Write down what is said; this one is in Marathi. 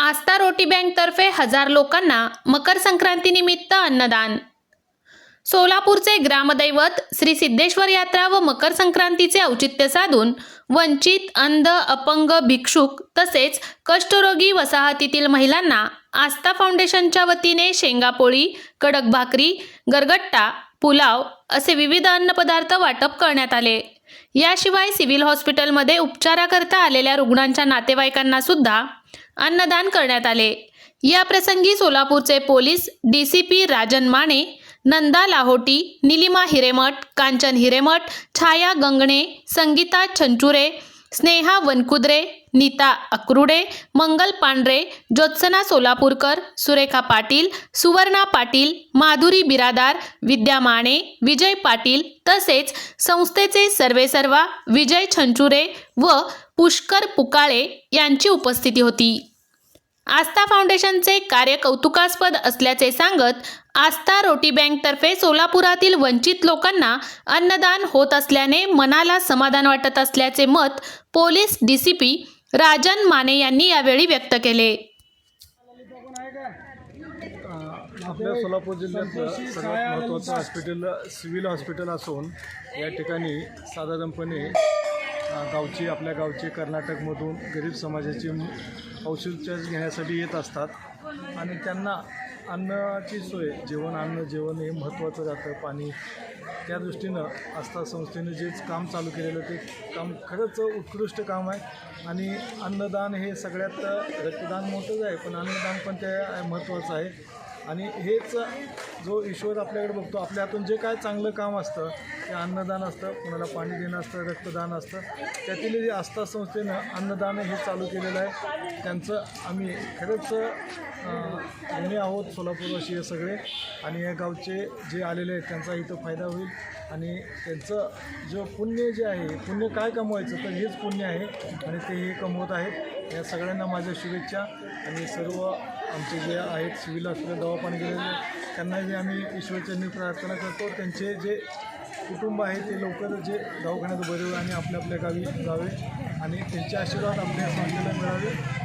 रोटी बँकतर्फे हजार लोकांना मकर संक्रांतीनिमित्त अन्नदान. सोलापूरचे ग्रामदैवत श्री सिद्धेश्वर यात्रा व मकर संक्रांतीचे औचित्य साधून वंचित अंध अपंग भिक्षुक तसेच कष्टरोगी वसाहतीतील महिलांना आस्था फाउंडेशनच्या वतीने शेंगापोळी कडक भाकरी गरगट्टा पुलाव असे विविध अन्नपदार्थ वाटप करण्यात आले. याशिवाय सिव्हिल हॉस्पिटलमध्ये उपचाराकरता आलेल्या रुग्णांच्या नातेवाईकांना सुद्धा अन्नदान करण्यात आले. या प्रसंगी सोलापूरचे police D C P Rajan Mane Nanda Lahoti Nilima Hiremath Kanchan Hiremath Chhaya Gangane Sangeeta Chhanchure Sneha Vankudre Neeta Akrude Mangal Pandhare Jyotsna Solapurkar Surekha Patil Suvarna Patil Madhuri Biradar विद्या माने विजय पाटील तसेच संस्थेचे सर्वेसर्वा विजय छंचुरे व पुष्कर पुकाळे यांची उपस्थिती होती. आस्था फाउंडेशनचे कार्य कौतुकास्पद असल्याचे सांगत आस्था रोटी बँकतर्फे सोलापुरातील वंचित लोकांना अन्नदान होत असल्याने मनाला समाधान वाटत असल्याचे मत पोलीस डीसीपी राजन माने यांनी यावेळी व्यक्त केले. आपल्या सोलापूर जिल्ह्यातलं सर्वात महत्त्वाचं हॉस्पिटल सिव्हिल हॉस्पिटल असून या ठिकाणी साधारणपणे गावची आपल्या गावची कर्नाटकमधून गरीब समाजाची औषधोपचार घेण्यासाठी येत असतात. आणि त्यांना अन्नाची सोय जेवण अन्न जेवण हे महत्त्वाचं जातं पाणी त्या दृष्टीनं आस्था संस्थेनं जेच काम चालू केलेलं ते काम खरंच उत्कृष्ट काम आहे. आणि अन्नदान हे सगळ्यात रक्तदान मोठंच आहे पण अन्नदान पण ते महत्त्वाचं आहे. आणि हेच जो ईश्वर आपल्याकडे बघतो आपल्या हातून जे काय चांगलं काम असतं ते अन्नदान असतं कोणाला पाणी देणं असतं रक्तदान असतं त्यातील जे आस्था संस्थेनं अन्नदान हे चालू केलेलं आहे. त्यांचं आम्ही खरंच आम्ही ऋणी आहोत सोलापूरवासी हे सगळे. आणि या गावचे जे आलेले आहेत त्यांचा इथं फायदा होईल. आणि त्यांचं जे पुण्य जे आहे पुण्य काय कमवायचं तर हेच पुण्य आहे. आणि ते हे कमवत आहेत. या सगळ्यांना माझ्या शुभेच्छा. आणि सर्व आमचे जे आहेत सिव्हिल हॉस्पिटल दवाखाने गेलेले जे आम्ही ईश्वरचरणी प्रार्थना करतो त्यांचे जे कुटुंब आहे ते लवकर जे दवाखान्यात बरे होईल आणि आपल्या आपल्या गावी जावे आणि त्यांचे आशीर्वाद आपल्या संस्थेला मिळावे.